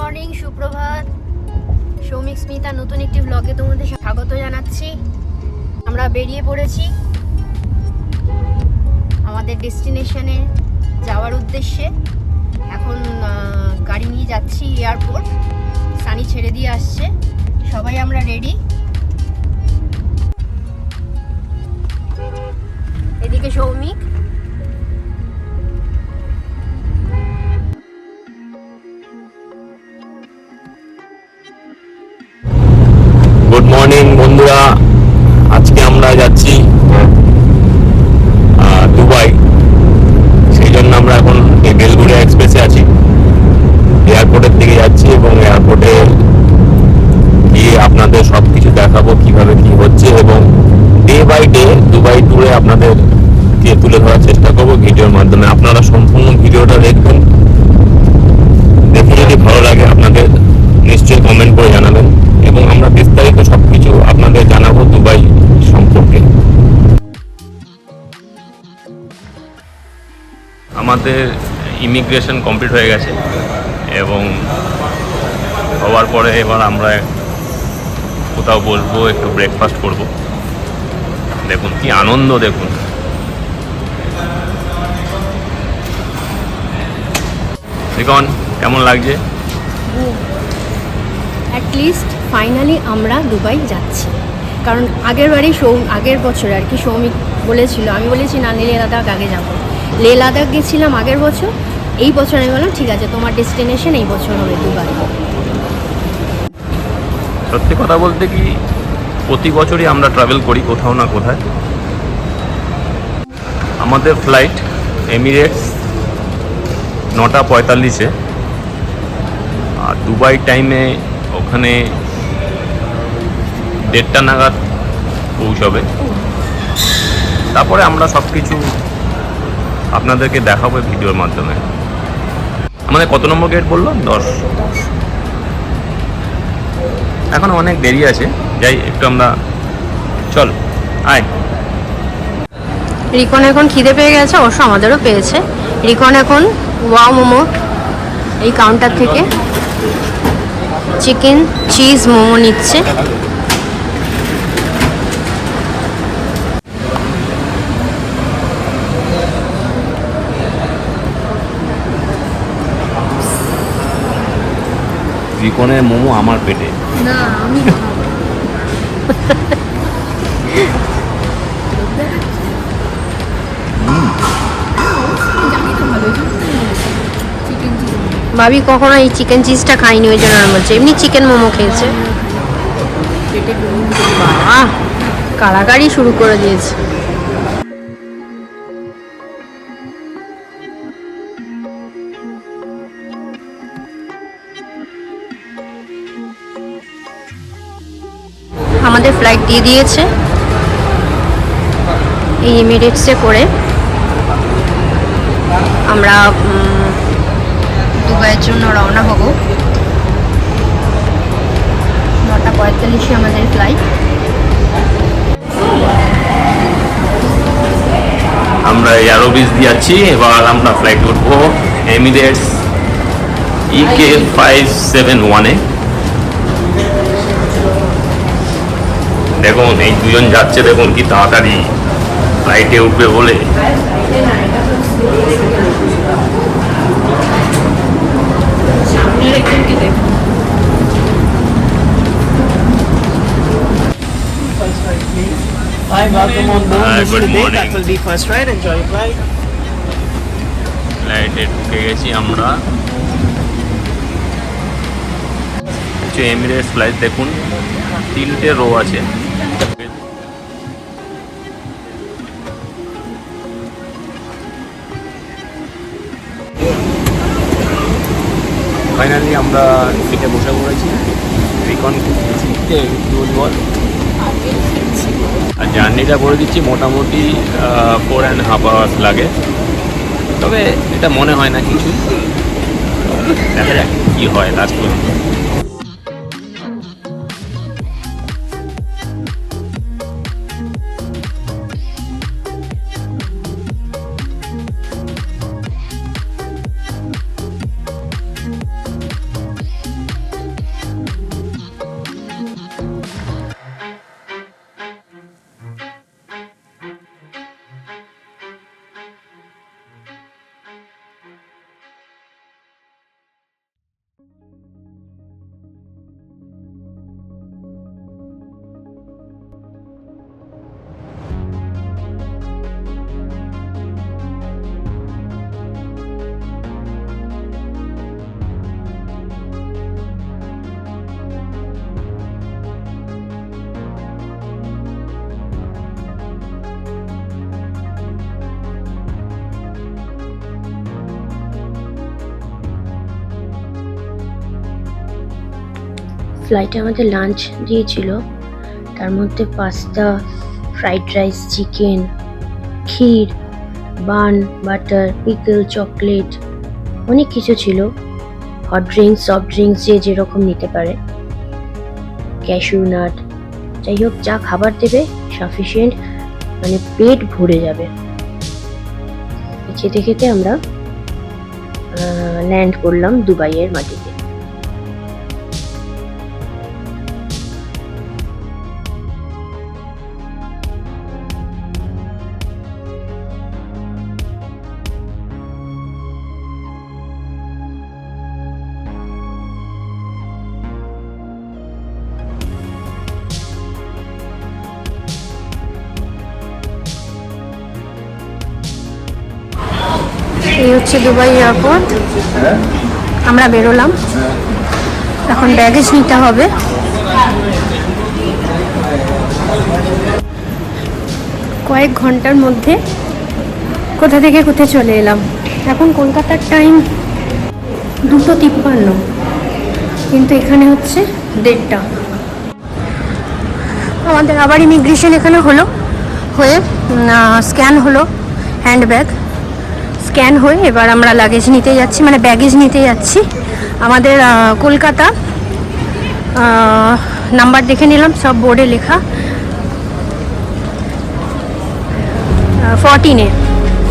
Morning, সুপ্রভাত। সৌমিক, স্মিতা, নতুন একটি ব্লগে তোমাদের স্বাগত জানাচ্ছি। আমরা বেরিয়ে পড়েছি আমাদের ডেস্টিনেশনে যাওয়ার উদ্দেশ্যে। এখন গাড়ি নিয়ে যাচ্ছি এয়ারপোর্ট সানি ছেড়ে দিয়ে আসছে। সবাই আমরা রেডি এদিকে সৌমিক মর্নিং, বন্ধুরা। আজকে আমরা যাচ্ছি দুবাই। সেই জন্য আমরা এখন এই বেলগুড়িয়া এক্সপ্রেসে আছি। এয়ারপোর্টের দিকে যাচ্ছি এবং এয়ারপোর্টে গিয়ে আপনাদের সব কিছু দেখাবো কীভাবে কি হচ্ছে এবং ডে বাই ডে দুবাই ট্যুরে আপনাদের কে তুলে ধরার চেষ্টা করব ভিডিওর মাধ্যমে। আপনারা সম্পূর্ণ ভিডিওটা দেখবেন। দেখে যদি ভালো লাগে আপনাদের, নিশ্চয়ই কমেন্ট করে জানাবেন। এবং আমরা বিস্তারিত সব কিছু আপনাদের জানাব দুবাই সম্পর্কে। আমাদের ইমিগ্রেশন কমপ্লিট হয়ে গেছে এবং হওয়ার পরে এবার আমরা কোথাও বসবো একটু ব্রেকফাস্ট করব। দেখুন কি আনন্দ দেখুন। দেখুন কেমন লাগছে? অ্যাটলিস্ট ফাইনালি আমরা দুবাই যাচ্ছি। কারণ আগের বারই সৌ, আগের বছর আর কি সৌমিক বলেছিল, আমি বলেছি, না, লে লাদাখ আগে যাব। লে লাদাখ গেছিলাম আগের বছর, এই বছর আমি বললাম, ঠিক আছে, তোমার ডেস্টিনেশন এই বছর হবে দুবাই। সত্যি কথা বলতে কি, প্রতি বছরই আমরা ট্রাভেল করি কোথাও না কোথায়। আমাদের ফ্লাইট এমিরেটস নটা পঁয়তাল্লিশে। আর দুবাই টাইমে ওখানে দেড়টা নাগাদ পৌঁছবে। তারপরে আমরা সব কিছু আপনাদেরকে দেখাবো ভিডিওর মাধ্যমে। আমাদের কত নম্বর গেট বলল দশ। এখন অনেক দেরি আছে। যাই, একটু আমরা চল, আয়। রিকন এখন খিদে পেয়ে গেছে, অবশ্য আমাদেরও পেয়েছে। রিকন এখন, ওয়াও মোমো, এই কাউন্টার থেকে। চিকেন চিজ মোমো নিচ্ছে। ত্রিকোণের মোমো আমার পেটে। না আমি ভাবি কখনো এই চিকেন চিজটা খাইনি ওই জন্য আমি বলছি এমনি চিকেন মোমো খেয়েছে। কারাকারি শুরু করে দিয়েছে। আমাদের ফ্লাইট দিয়ে দিয়েছে। এই এমিরেটসে করে আমরা দুবাইয়ের জন্য রওনা হব। নটা পঁয়তাল্লিশে আমাদের ফ্লাইট আমরা এয়ারোবিস যাচ্ছি এবার আমরা ফ্লাইট উঠবো এমিরেটস ইকে ফাইভ সেভেন ওয়ানে দেখুন এই দুজন যাচ্ছে দেখুন কি তাড়াতাড়ি। ফ্লাইটে উঠবে বলে। আমরা। এমিরেটস ফ্লাইট দেখুন। তিনটে রো আছে। আমরা সিটে বসে পড়েছি। রিকন সিটে বল। আর জার্নিটা করে দিচ্ছি, মোটামুটি ফোর অ্যান্ড হাফ আওয়ার্স লাগে। তবে এটা মনে হয় না কিছু। দেখা যাক কী হয় লাস্ট পর্যন্ত। ফ্লাইটে আমাদের লাঞ্চ দিয়েছিল। তার মধ্যে pasta fried rice chicken kheer bun butter pickle chocolate অনেক কিছু ছিল। হট ড্রিঙ্কস সফট ড্রিঙ্কস যে যেরকম নিতে পারে। ক্যাশু নাট যাই হোক, যা খাবার দেবে সাফিসিয়েন্ট মানে পেট ভরে যাবে। খেতে খেতে আমরা ল্যান্ড করলাম দুবাইয়ের মাটিতে। হচ্ছে দুবাই এয়ারপোর্ট। আমরা বেরোলাম। এখন ব্যাগেজ নিতে হবে। কয়েক ঘণ্টার মধ্যে কোথা থেকে কোথায় চলে এলাম। এখন কলকাতার টাইম দুটো তিপ্পান্ন। কিন্তু এখানে হচ্ছে দেড়টা। আমাদের আবার ইমিগ্রেশন এখানে হলো। হয়ে স্ক্যান হলো হ্যান্ডব্যাগ স্ক্যান হয়ে এবার আমরা লাগেজ নিতে যাচ্ছি মানে ব্যাগেজ নিতে যাচ্ছি। আমাদের কলকাতা নাম্বার দেখে নিলাম, সব বোর্ডে লেখা। ফরটিনে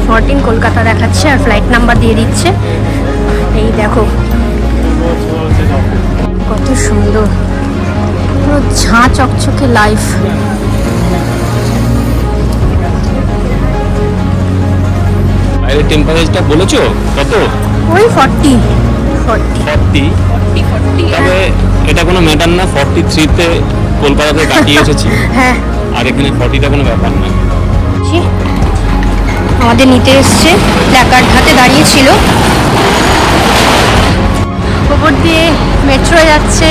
ফরটিন কলকাতা দেখাচ্ছে আর ফ্লাইট নাম্বার দিয়ে দিচ্ছে। এই দেখো। কত সুন্দর। পুরো ঝাঁ চকচকে লাইফ বাইরের টেম্পারেচারটা বলেছ? কত? ওই forty forty forty forty forty তবে এটা কোনো ম্যাটার না ফর্টি থ্রিতে কলকাতাতে কাটিয়ে এসেছি। হ্যাঁ। আর এখানে ফর্টিটা কোনো ব্যাপার না। আমাদের নিতে এসছে। প্ল্যাকার্ড হাতে দাঁড়িয়ে ছিল। ওপর দিয়ে মেট্রো যাচ্ছে।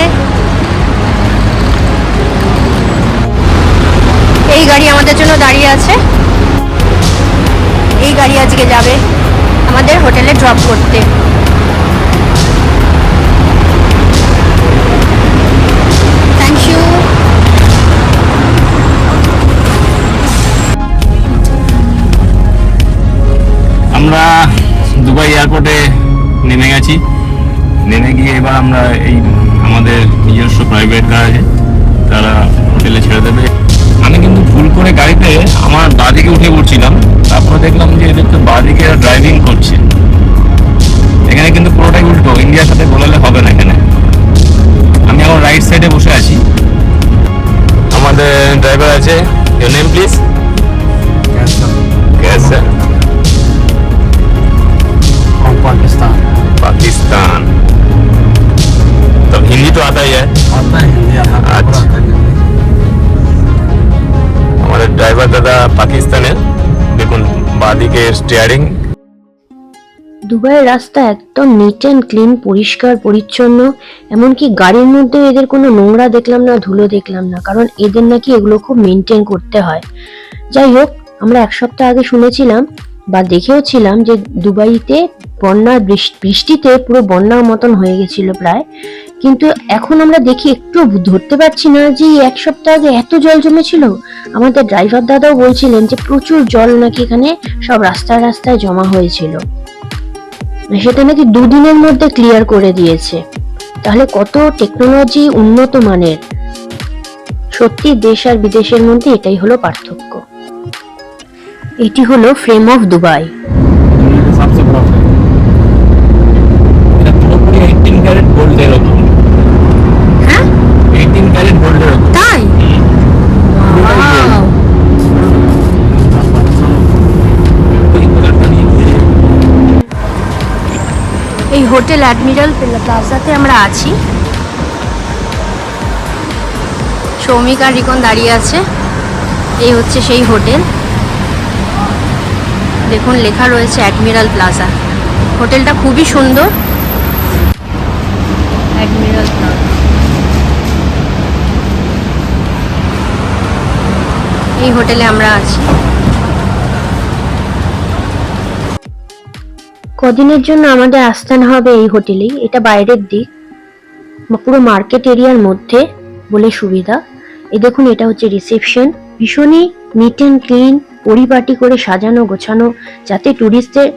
এই গাড়ি আমাদের জন্য দাঁড়িয়ে আছে। এই গাড়ি আজকে যাবে আমাদের হোটেলে ড্রপ করতে। থ্যাংক ইউ আমরা দুবাই এয়ারপোর্টে নেমে গেছি। নেমে গিয়ে এবার আমরা এই আমাদের নিজস্ব প্রাইভেট কার আছে তারা হোটেলে ছেড়ে দেবে। আমি কিন্তু ভুল করে গাড়িতে আমার বাদিকে आता ही है आता है हिंदी आता है अच्छा। पूरा आता है हिंदी। আমাদের ড্রাইভার দাদা পাকিস্তানের দেখুন বাদিকে স্টিয়ারিং দুবাইয়ের রাস্তা একদম নিট অ্যান্ড ক্লিন পরিষ্কার পরিচ্ছন্ন এমনকি গাড়ির মধ্যে এদের কোনো নোংরা দেখলাম না ধুলো দেখলাম না কারণ এদের নাকি এগুলো খুব মেনটেন করতে হয় যাই হোক আমরা এক সপ্তাহ আগে শুনেছিলাম বা দেখেও ছিলাম যে দুবাইতে বন্যার বৃষ- বৃষ্টিতে পুরো বন্যার মতন হয়ে গেছিল প্রায় কিন্তু এখন আমরা দেখি একটু ধরতে পারছি না যে এক সপ্তাহ আগে এত জল জমেছিল। আমাদের ড্রাইভার দাদাও বলছিলেন যে প্রচুর জল নাকি এখানে সব রাস্তায় রাস্তায় জমা হয়েছিল। সেটা নাকি দুদিনের মধ্যে ক্লিয়ার করে দিয়েছে। তাহলে কত টেকনোলজি উন্নত মানের? সত্যি দেশ আর বিদেশের মধ্যে এটাই হলো পার্থক্য। এটি হলো ফ্রেম অফ দুবাই এই হোটেল অ্যাডমিরাল প্লাজাতে আমরা আছি। সৌমিক আর রিকন দাঁড়িয়ে আছে। এই হচ্ছে সেই হোটেল। দেখুন, লেখা রয়েছে অ্যাডমিরাল প্লাজা। হোটেলটা খুবই সুন্দর। Admiral plaza. এই হোটেলে আমরা আছি। কদিনের জন্য আমাদের আস্থান হবে এই হোটেলেই এটা বাইরের দিক। পুরো মার্কেট এরিয়ার মধ্যে বলে সুবিধা। এ দেখুন, এটা হচ্ছে রিসেপশন। ভীষণই নিট অ্যান্ড ক্লিন পরিপাটি করে সাজানো, গোছানো, যাতে ট্যুরিস্টদের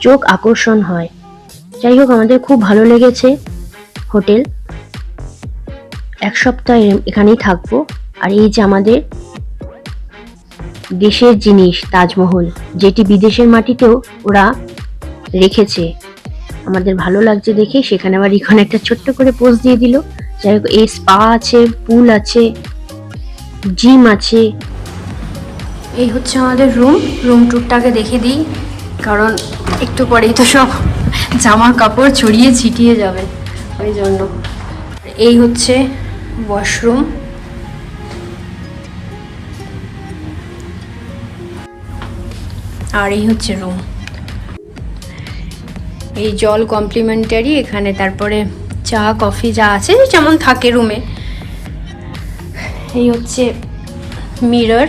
চোখ আকর্ষণ হয়। যাই হোক, আমাদের খুব ভালো লেগেছে হোটেল। এক সপ্তাহ এখানেই থাকব। আর এই যে আমাদের দেশের জিনিস, তাজমহল, যেটি বিদেশের মাটিতেও ওরা রেখেছে। আমাদের ভালো লাগছে দেখে। সেখানে আবার এখানে একটা ছোট্ট করে পোজ দিয়ে দিল। যাই হোক, এই স্পা আছে পুল আছে জিম আছে। এই হচ্ছে আমাদের রুম রুম টুরটাকে দেখে দিই। কারণ একটু পরেই তো সব জামা কাপড় ছড়িয়ে ছিটিয়ে যাবে ওই জন্য। এই হচ্ছে ওয়াশরুম আর এই হচ্ছে রুম এই জল কমপ্লিমেন্টারি, এখানে তারপরে চা, কফি যা আছে, যেমন থাকে রুমে। এই হচ্ছে মিরর।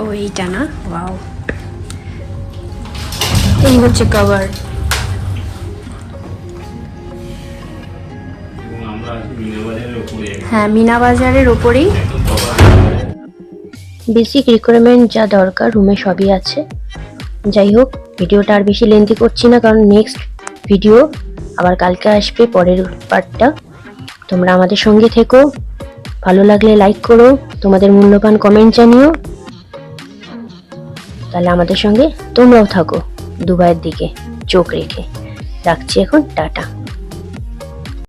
ও, এইটা না? ওয়াও। এই হচ্ছে কভার। হ্যাঁ মিনা বাজারের ওপরেই। বেসিক রিকোয়ারমেন্ট যা দরকার, রুমে সবই আছে। যাই হোক ভিডিওটা আর বেশি লেন্দি করছি না, কারণ নেক্সট ভিডিও আবার কালকে আসবে, পরের পার্টটা তোমরা আমাদের সঙ্গে থেকো। ভালো লাগলে লাইক করো, তোমাদের মূল্যবান কমেন্ট জানিও। তাহলে আমাদের সঙ্গে তোমরাও থাকো, দুবাইয়ের দিকে চোখ রেখে। রাখছি এখন, টাটা।